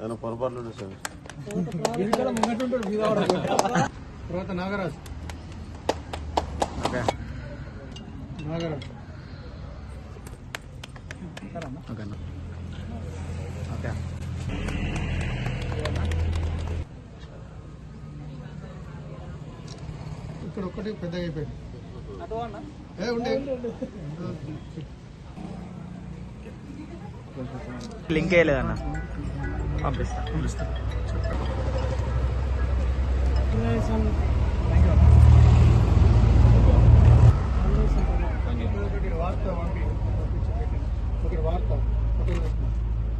ఆయన పొరపాట్లు సార్. తర్వాత నాగరాజ్. ఓకే. నాగరాజ్. ఓకే అన్న. ఓకే. ఇక్కడ ఒక్కటి పెద్దగా అయిపోయింది. ఏ ఉండే. లింక్ వేయలేదన్న పంపిస్తా. ఒకటి వార్త పంపి ఒకటి వార్త ఒకటి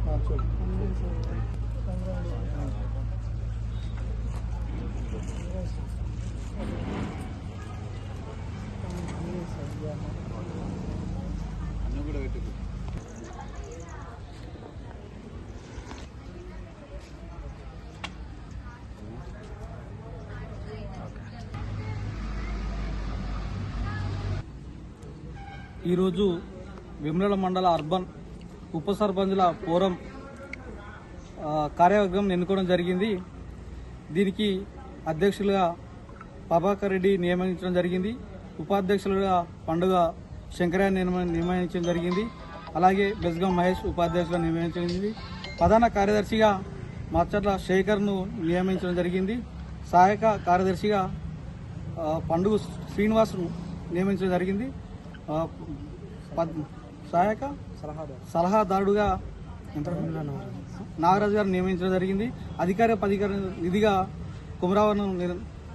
ఆ, చూడు ఈరోజు విమల మండల అర్బన్ ఉప సర్పంచుల ఫోరం కార్యవర్గం ఎన్నుకోవడం జరిగింది. దీనికి అధ్యక్షులుగా ప్రభాకర్ రెడ్డి నియమించడం జరిగింది. ఉపాధ్యక్షులుగా పండుగ శంకరయ్య నియమించడం జరిగింది. అలాగే బెస్గం మహేష్ ఉపాధ్యక్షులుగా నియమించింది ప్రధాన కార్యదర్శిగా మచ్చట్ల శేఖర్ను నియమించడం జరిగింది. సహాయక కార్యదర్శిగా పండుగ శ్రీనివాస్ను నియమించడం జరిగింది. సహాయక? సలహాదారుడుగా నాగరాజు గారు నియమించడం జరిగింది. అధికార పదికార నిధిగా కుమరావను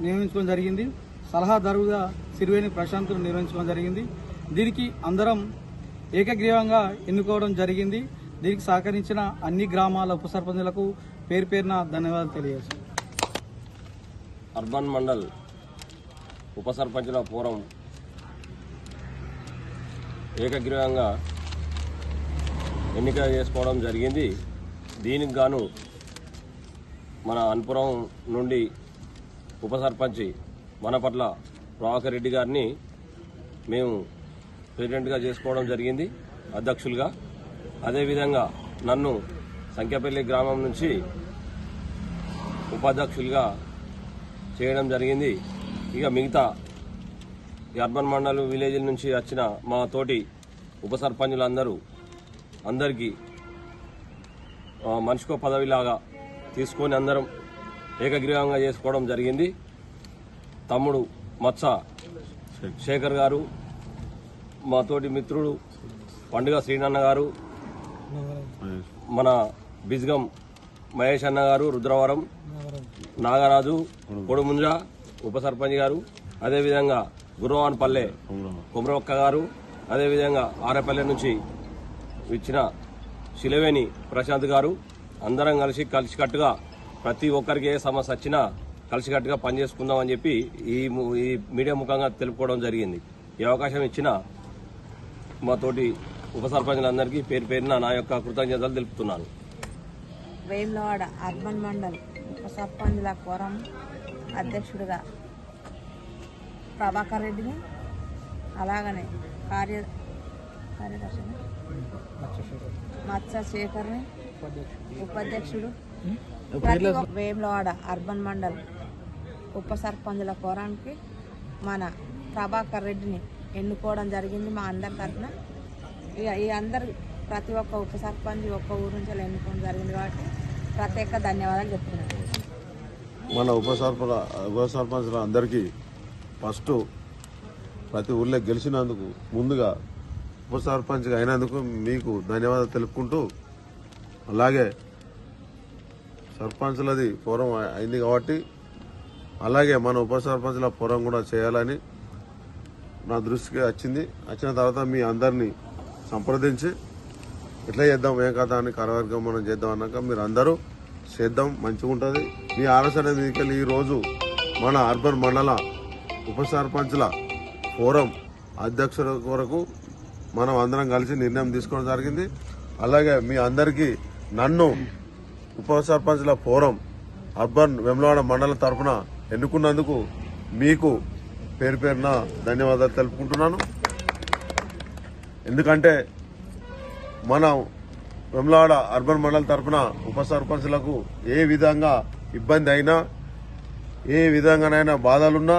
నియమించుకోవడం జరిగింది. సలహాదారుగా సిరివేణి ప్రశాంత్ను నిర్వహించడం జరిగింది. దీనికి అందరం ఏకగ్రీవంగా ఎన్నుకోవడం జరిగింది. దీనికి సహకరించిన అన్ని గ్రామాల ఉప సర్పంచులకు పేరు పేరున ధన్యవాదాలు తెలియజేస్తాను అర్బన్ మండల్ ఉప సర్పంచుల ఫోరం ఏకగ్రీవంగా ఎన్నిక చేసుకోవడం జరిగింది. దీనికి గాను మన అన్పురం నుండి ఉప సర్పంచి మనపట్ల ప్రభాకర్ రెడ్డి గారిని మేము ప్రెసిడెంట్గా చేసుకోవడం జరిగింది అధ్యక్షులుగా. అదేవిధంగా నన్ను సంఖ్యపల్లి గ్రామం నుంచి ఉపాధ్యక్షులుగా చేయడం జరిగింది. ఇక మిగతా ఈ అర్బన్ మండల్ విలేజ్ నుంచి వచ్చిన మా తోటి ఉప సర్పంచులందరూ అందరికీ మనిషికో పదవిలాగా తీసుకొని అందరం ఏకగ్రీవంగా చేసుకోవడం జరిగింది. తమ్ముడు మత్స శేఖర్ గారు మా తోటి మిత్రుడు పండుగ శ్రీనన్న గారు మన బిజ్గం మహేష్ అన్న గారు రుద్రవరం నాగరాజు కొడుముంజ ఉప సర్పంచ్ గారు. అదేవిధంగా గురువాన్ పల్లె కుమరొక్క గారు అదేవిధంగా ఆరేపల్లె నుంచి ఇచ్చిన శిలవేణి ప్రశాంత్ గారు అందరం కలిసి కలిసికట్టుగా ప్రతి ఒక్కరికి ఏ సమస్య వచ్చినా కలిసికట్టుగా పనిచేసుకుందామని చెప్పి ఈ ము- ఈ మీడియా ముఖంగా తెలుపుకోవడం జరిగింది. ఈ అవకాశం ఇచ్చిన మా తోటి ఉప సర్పంచులందరికీ పేరు పేరున నా యొక్క కృతజ్ఞతలు తెలుపుతున్నాను. వేములవాడ అర్బన్ మండల్ ఉప సర్పంచుల ఫోరం అధ్యక్షుడిగా ప్రభాకర్ రెడ్డిని అలాగనే కార్య కార్యదర్శిని. మత్స్య శేఖర్ని ఉపాధ్యక్షుడు వేములవాడ అర్బన్ మండల్ ఉప సర్పంచుల ఫోరానికి మన ప్రభాకర్ రెడ్డిని ఎన్నుకోవడం జరిగింది మా అందరి తరఫున. ఇక ఈ అందరు ప్రతి ఒక్క ఉప సర్పంచ్ ఒక్క ఊరు నుంచి ఎన్నుకోవడం జరిగింది కాబట్టి ప్రత్యేక ధన్యవాదాలు చెప్తున్నాను. మన ఉప సర్పంచ ఉప సర్పంచుల అందరికీ ఫస్ట్ ప్రతి ఊళ్ళో గెలిచినందుకు ముందుగా ఉప సర్పంచ్గా అయినందుకు మీకు ధన్యవాదాలు తెలుపుకుంటూ అలాగే సర్పంచ్లది ఫోరం అయింది కాబట్టి అలాగే మన ఉప సర్పంచ్ల ఫోరం కూడా చేయాలని నా దృష్టికి వచ్చింది. వచ్చిన తర్వాత మీ అందరినీ సంప్రదించి ఎట్లా చేద్దాం ఏం కథ అని కరవర్గం మనం చేద్దాం అన్నాక మీరు అందరూ చేద్దాం మంచిగా ఉంటుంది మీ ఆలోచన మీదకెళ్ళి ఈ రోజు మన అర్బన్ మండల ఉప సర్పంచ్ల ఫోరం అధ్యక్షుల కొరకు మనం అందరం కలిసి నిర్ణయం తీసుకోవడం జరిగింది. అలాగే మీ అందరికీ నన్ను ఉప సర్పంచ్ల ఫోరం అర్బన్ వెమ్లవాడ మండలం తరఫున ఎన్నుకున్నందుకు మీకు పేరు పేరున ధన్యవాదాలు తెలుపుకుంటున్నాను. ఎందుకంటే మనం వెమ్లవాడ అర్బన్ మండల తరఫున ఉప సర్పంచ్లకు ఏ విధంగా ఇబ్బంది అయినా ఏ విధంగానైనా బాధలున్నా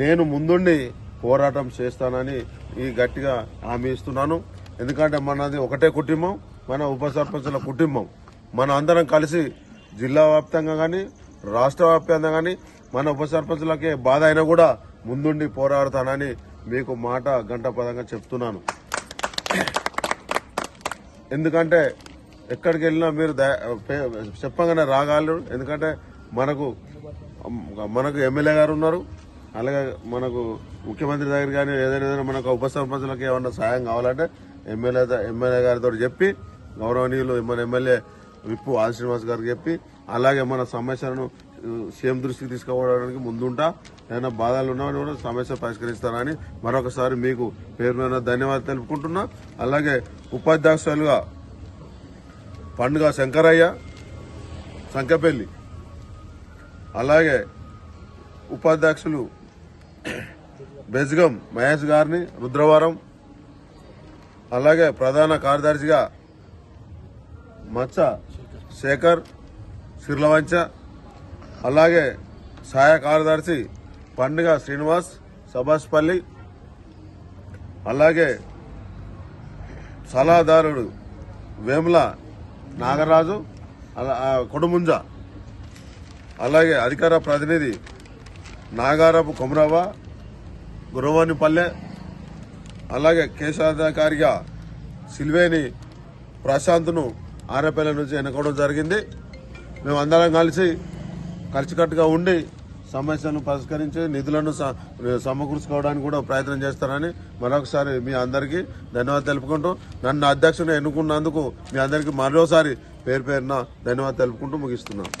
నేను ముందుండి పోరాటం చేస్తానని ఈ గట్టిగా హామీ ఇస్తున్నాను. ఎందుకంటే మనది ఒకటే కుటుంబం మన ఉప సర్పంచుల కుటుంబం. మన అందరం కలిసి జిల్లా వ్యాప్తంగా కానీ రాష్ట్ర వ్యాప్తంగా కానీ మన ఉప సర్పంచులకే బాధ అయినా కూడా ముందుండి పోరాడతానని మీకు మాట గంట పదంగా చెప్తున్నాను. ఎందుకంటే ఎక్కడికి వెళ్ళినా మీరు చెప్పగానే రాగాలి ఎందుకంటే మనకు మనకు ఎమ్మెల్యే గారు ఉన్నారు. అలాగే మనకు ముఖ్యమంత్రి దగ్గర కానీ ఏదైనా ఏదైనా మనకు ఉప సర్పంచులకు ఏమన్నా సాయం కావాలంటే ఎమ్మెల్యే ఎమ్మెల్యే గారితో చెప్పి గౌరవనీయులు మన ఎమ్మెల్యే విప్పు ఆది శ్రీనివాస్ గారికి చెప్పి అలాగే మన సమస్యలను సీఎం దృష్టికి తీసుకుపోవడానికి ముందుంటా. ఏదైనా బాధలు ఉన్నామని కూడా సమస్య పరిష్కరిస్తానని మరొకసారి మీకు పేరు మీద ధన్యవాదాలు తెలుపుకుంటున్నా. అలాగే ఉపాధ్యక్షులుగా పండుగ శంకరయ్య సంకపల్లి అలాగే ఉపాధ్యక్షులు బెజ్గం మహేష్ గారిని రుద్రవరం అలాగే ప్రధాన కార్యదర్శిగా మచ్చ శేఖర్ సిర్లవంచ అలాగే సహాయ కార్యదర్శి పండుగ శ్రీనివాస్ సభాష్పల్లి అలాగే సలహాదారుడు వేముల నాగరాజు అలా కొడుముంజ అలాగే అధికార ప్రతినిధి నాగారపు కొమరవ గురవానిపల్లె అలాగే కేశాధికారిగా సిల్వేని ప్రశాంత్ను ఆరేపల్లె నుంచి ఎన్నుకోవడం జరిగింది. మేము అందరం కలిసి కలిసికట్టుగా ఉండి సమస్యలను పరిష్కరించి నిధులను సమకూర్చుకోవడానికి కూడా ప్రయత్నం చేస్తారని మరొకసారి మీ అందరికీ ధన్యవాదాలు తెలుపుకుంటూ నన్ను అధ్యక్షుని ఎన్నుకున్నందుకు మీ అందరికీ మరోసారి పేరు పేరున ధన్యవాదాలు తెలుపుకుంటూ ముగిస్తున్నాను.